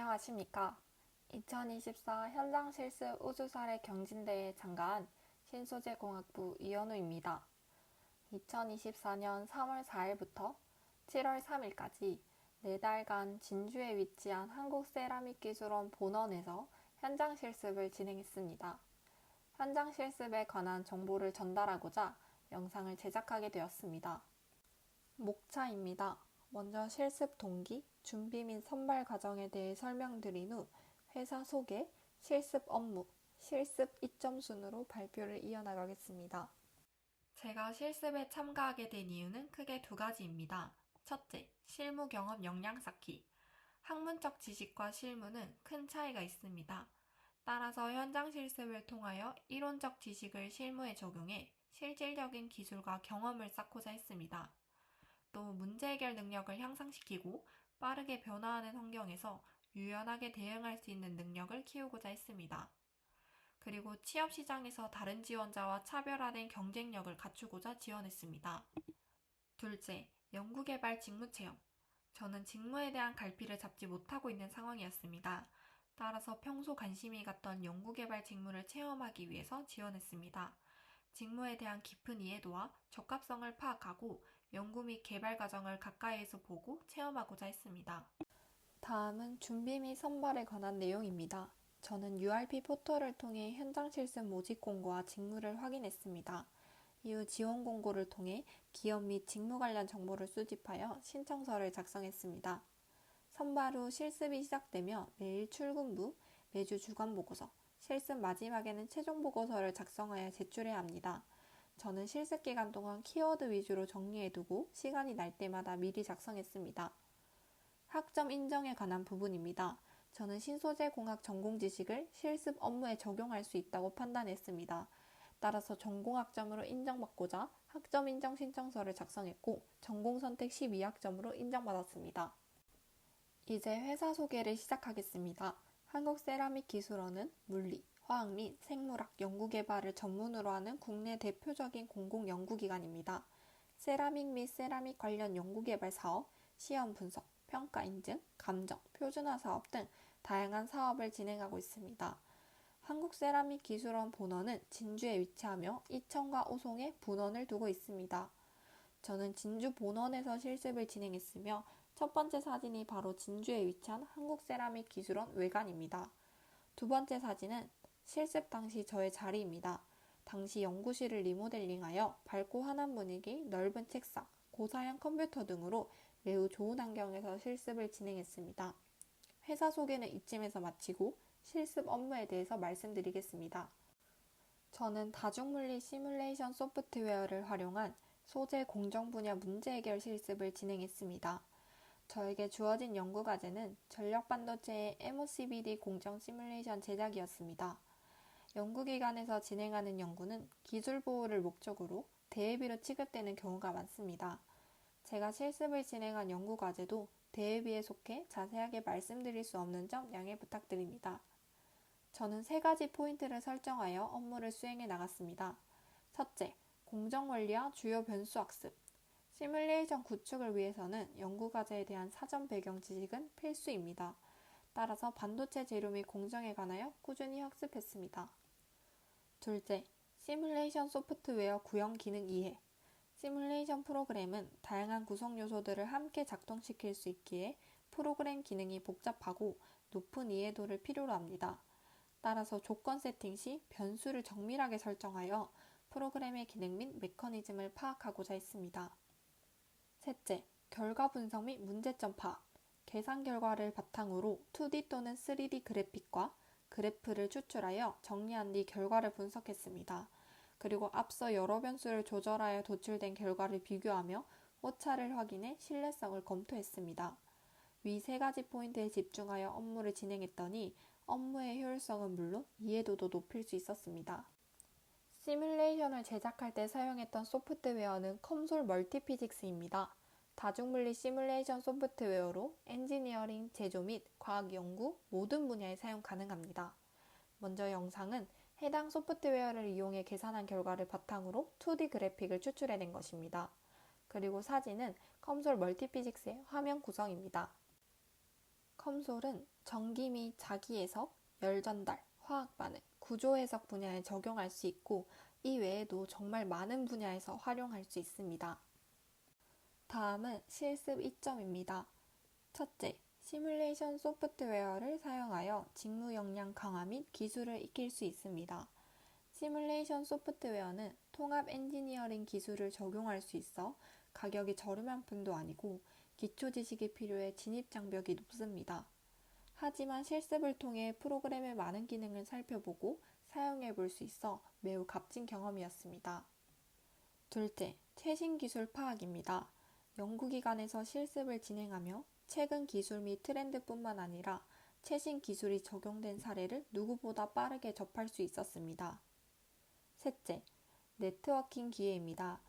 안녕하십니까. 2024 현장 실습 우수사례 경진대회 참가한 신소재공학부 이현우입니다. 2024년 3월 4일부터 7월 3일까지 4달간 진주에 위치한 한국세라믹기술원 본원에서 현장 실습을 진행했습니다. 현장 실습에 관한 정보를 전달하고자 영상을 제작하게 되었습니다. 목차입니다. 먼저 실습 동기, 준비 및 선발 과정에 대해 설명드린 후 회사 소개, 실습 업무, 실습 이점 순으로 발표를 이어나가겠습니다. 제가 실습에 참가하게 된 이유는 크게 두 가지입니다. 첫째, 실무 경험 역량 쌓기. 학문적 지식과 실무는 큰 차이가 있습니다. 따라서 현장 실습을 통하여 이론적 지식을 실무에 적용해 실질적인 기술과 경험을 쌓고자 했습니다. 또 문제 해결 능력을 향상시키고 빠르게 변화하는 환경에서 유연하게 대응할 수 있는 능력을 키우고자 했습니다. 그리고 취업 시장에서 다른 지원자와 차별화된 경쟁력을 갖추고자 지원했습니다. 둘째, 연구개발 직무 체험. 저는 직무에 대한 갈피를 잡지 못하고 있는 상황이었습니다. 따라서 평소 관심이 갔던 연구개발 직무를 체험하기 위해서 지원했습니다. 직무에 대한 깊은 이해도와 적합성을 파악하고 연구 및 개발 과정을 가까이에서 보고 체험하고자 했습니다. 다음은 준비 및 선발에 관한 내용입니다. 저는 URP 포털을 통해 현장 실습 모집 공고와 직무를 확인했습니다. 이후 지원 공고를 통해 기업 및 직무 관련 정보를 수집하여 신청서를 작성했습니다. 선발 후 실습이 시작되며 매일 출근부, 매주 주간 보고서, 실습 마지막에는 최종 보고서를 작성하여 제출해야 합니다. 저는 실습 기간 동안 키워드 위주로 정리해두고 시간이 날 때마다 미리 작성했습니다. 학점 인정에 관한 부분입니다. 저는 신소재 공학 전공 지식을 실습 업무에 적용할 수 있다고 판단했습니다. 따라서 전공 학점으로 인정받고자 학점 인정 신청서를 작성했고 전공 선택 12학점으로 인정받았습니다. 이제 회사 소개를 시작하겠습니다. 한국세라믹기술원은 물리, 화학 및 생물학 연구개발을 전문으로 하는 국내 대표적인 공공연구기관입니다. 세라믹 및 세라믹 관련 연구개발 사업, 시험 분석, 평가 인증, 감정, 표준화 사업 등 다양한 사업을 진행하고 있습니다. 한국세라믹 기술원 본원은 진주에 위치하며 이천과 오송에 분원을 두고 있습니다. 저는 진주 본원에서 실습을 진행했으며 첫 번째 사진이 바로 진주에 위치한 한국세라믹 기술원 외관입니다. 두 번째 사진은 실습 당시 저의 자리입니다. 당시 연구실을 리모델링하여 밝고 환한 분위기, 넓은 책상, 고사양 컴퓨터 등으로 매우 좋은 환경에서 실습을 진행했습니다. 회사 소개는 이쯤에서 마치고 실습 업무에 대해서 말씀드리겠습니다. 저는 다중물리 시뮬레이션 소프트웨어를 활용한 소재 공정 분야 문제 해결 실습을 진행했습니다. 저에게 주어진 연구 과제는 전력 반도체의 MOCVD 공정 시뮬레이션 제작이었습니다. 연구기관에서 진행하는 연구는 기술 보호를 목적으로 대회비로 취급되는 경우가 많습니다. 제가 실습을 진행한 연구 과제도 대회비에 속해 자세하게 말씀드릴 수 없는 점 양해 부탁드립니다. 저는 세 가지 포인트를 설정하여 업무를 수행해 나갔습니다. 첫째, 공정 원리와 주요 변수 학습. 시뮬레이션 구축을 위해서는 연구 과제에 대한 사전 배경 지식은 필수입니다. 따라서 반도체 재료 및 공정에 관하여 꾸준히 학습했습니다. 둘째, 시뮬레이션 소프트웨어 구형 기능 이해. 시뮬레이션 프로그램은 다양한 구성 요소들을 함께 작동시킬 수 있기에 프로그램 기능이 복잡하고 높은 이해도를 필요로 합니다. 따라서 조건 세팅 시 변수를 정밀하게 설정하여 프로그램의 기능 및 메커니즘을 파악하고자 했습니다. 셋째, 결과 분석 및 문제점 파악. 계산 결과를 바탕으로 2D 또는 3D 그래픽과 그래프를 추출하여 정리한 뒤 결과를 분석했습니다. 그리고 앞서 여러 변수를 조절하여 도출된 결과를 비교하며 오차를 확인해 신뢰성을 검토했습니다. 위 세 가지 포인트에 집중하여 업무를 진행했더니 업무의 효율성은 물론 이해도도 높일 수 있었습니다. 시뮬레이션을 제작할 때 사용했던 소프트웨어는 컴솔 멀티피직스입니다. 다중물리 시뮬레이션 소프트웨어로 엔지니어링, 제조 및 과학 연구 모든 분야에 사용 가능합니다. 먼저 영상은 해당 소프트웨어를 이용해 계산한 결과를 바탕으로 2D 그래픽을 추출해낸 것입니다. 그리고 사진은 컴솔 멀티피직스의 화면 구성입니다. 컴솔은 전기 및 자기 해석, 열 전달, 화학 반응, 구조 해석 분야에 적용할 수 있고 이 외에도 정말 많은 분야에서 활용할 수 있습니다. 다음은 실습 이점입니다. 첫째, 시뮬레이션 소프트웨어를 사용하여 직무 역량 강화 및 기술을 익힐 수 있습니다. 시뮬레이션 소프트웨어는 통합 엔지니어링 기술을 적용할 수 있어 가격이 저렴한 편도 아니고 기초 지식이 필요해 진입 장벽이 높습니다. 하지만 실습을 통해 프로그램의 많은 기능을 살펴보고 사용해 볼 수 있어 매우 값진 경험이었습니다. 둘째, 최신 기술 파악입니다. 연구기관에서 실습을 진행하며 최근 기술 및 트렌드뿐만 아니라 최신 기술이 적용된 사례를 누구보다 빠르게 접할 수 있었습니다. 셋째, 네트워킹 기회입니다.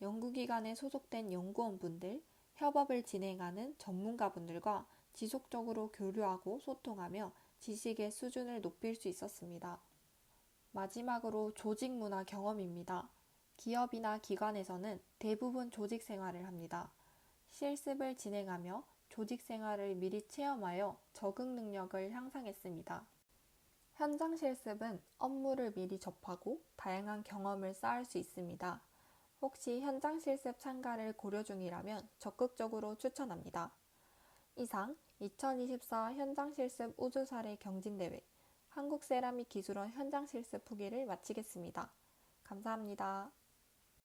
연구기관에 소속된 연구원분들, 협업을 진행하는 전문가분들과 지속적으로 교류하고 소통하며 지식의 수준을 높일 수 있었습니다. 마지막으로 조직 문화 경험입니다. 기업이나 기관에서는 대부분 조직 생활을 합니다. 실습을 진행하며 조직 생활을 미리 체험하여 적응 능력을 향상했습니다. 현장 실습은 업무를 미리 접하고 다양한 경험을 쌓을 수 있습니다. 혹시 현장 실습 참가를 고려 중이라면 적극적으로 추천합니다. 이상 2024 현장 실습 우주 사례 경진대회 한국 세라믹 기술원 현장 실습 후기를 마치겠습니다. 감사합니다.